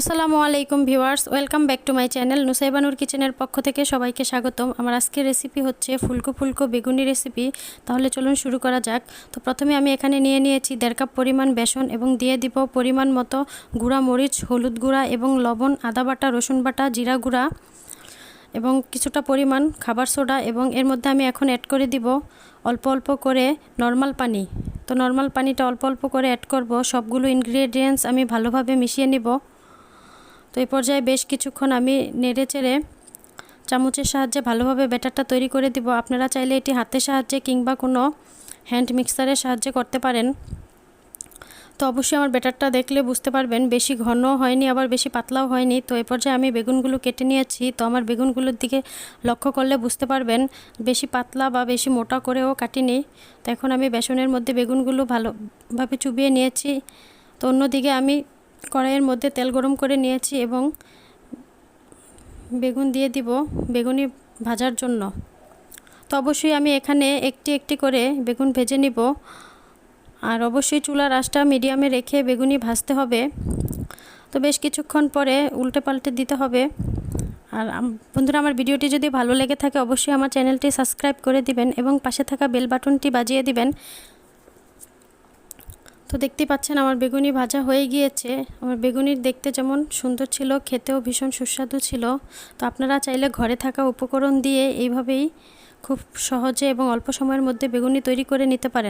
আসসালামু আলাইকুম viewers, welcome back to my channel নুসাইবানুর কিচেনের পক্ষ থেকে সবাইকে স্বাগতম। আমার আজকের রেসিপি হচ্ছে ফুলকো ফুলকো বেগুনি রেসিপি। তাহলে চলুন শুরু করা যাক। তো প্রথমে আমি এখানে নিয়ে নিয়েছি দেড় কাপ পরিমাণ বেসন এবং দিয়ে দিব পরিমাণ মতো গুঁড়া মরিচ, হলুদ গুঁড়া এবং লবণ, আদা বাটা, রসুন বাটা, জিরা গুঁড়া এবং কিছুটা পরিমাণ খাবার সোডা এবং এর মধ্যে আমি এখন অ্যাড করে দিব অল্প অল্প করে নর্মাল পানি। তো নর্মাল পানিটা অল্প অল্প করে অ্যাড করব। সবগুলো ইনগ্রিডিয়েন্টস আমি ভালোভাবে মিশিয়ে নিব। তো এই পর্যায়ে বেশ কিছুক্ষণ আমি নেড়ে চেড়ে চামচের সাহায্যে ভালোভাবে ব্যাটারটা তৈরি করে দিব। আপনারা চাইলে এটি হাতের সাহায্যে কিংবা কোনো হ্যান্ড মিক্সারের সাহায্যে করতে পারেন। তো অবশ্যই আমার ব্যাটারটা দেখলে বুঝতে পারবেন, বেশি ঘন হয়নি, আবার বেশি পাতলাও হয়নি। তো এ পর্যায়ে আমি বেগুনগুলো কেটে নিয়েছি। তো আমার বেগুনগুলোর দিকে লক্ষ্য করলে বুঝতে পারবেন, বেশি পাতলা বা বেশি মোটা করেও কাটিনি। তো এখন আমি বেসনের মধ্যে বেগুনগুলো ভালোভাবে চুবিয়ে নিয়েছি। তো অন্যদিকে আমি কড়াইয়ের মধ্যে তেল গরম করে নিয়েছি এবং বেগুন দিয়ে দিব বেগুনি ভাজার জন্য। তো অবশ্যই আমি এখানে একটি একটি করে বেগুন ভেজে নিব। আর অবশ্যই চুলার আঁচটা মিডিয়ামে রেখে বেগুনি ভাজতে হবে। তো বেশ কিছুক্ষণ পরে উল্টে পাল্টে দিতে হবে। আর বন্ধুরা, আমার ভিডিওটি যদি ভালো লেগে থাকে, অবশ্যই আমার চ্যানেলটি সাবস্ক্রাইব করে দিবেন এবং পাশে থাকা বেল বাটনটি বাজিয়ে দিবেন। তো দেখতে পাচ্ছেন আমার বেগুনি ভাজা হয়ে গিয়েছে। আমার বেগুনির দেখতে যেমন সুন্দর ছিল, খেতেও ভীষণ সুস্বাদু ছিল। তো আপনারা চাইলে ঘরে থাকা উপকরণ দিয়ে এইভাবেই খুব সহজে এবং অল্প সময়ের মধ্যে বেগুনি তৈরি করে নিতে পারেন।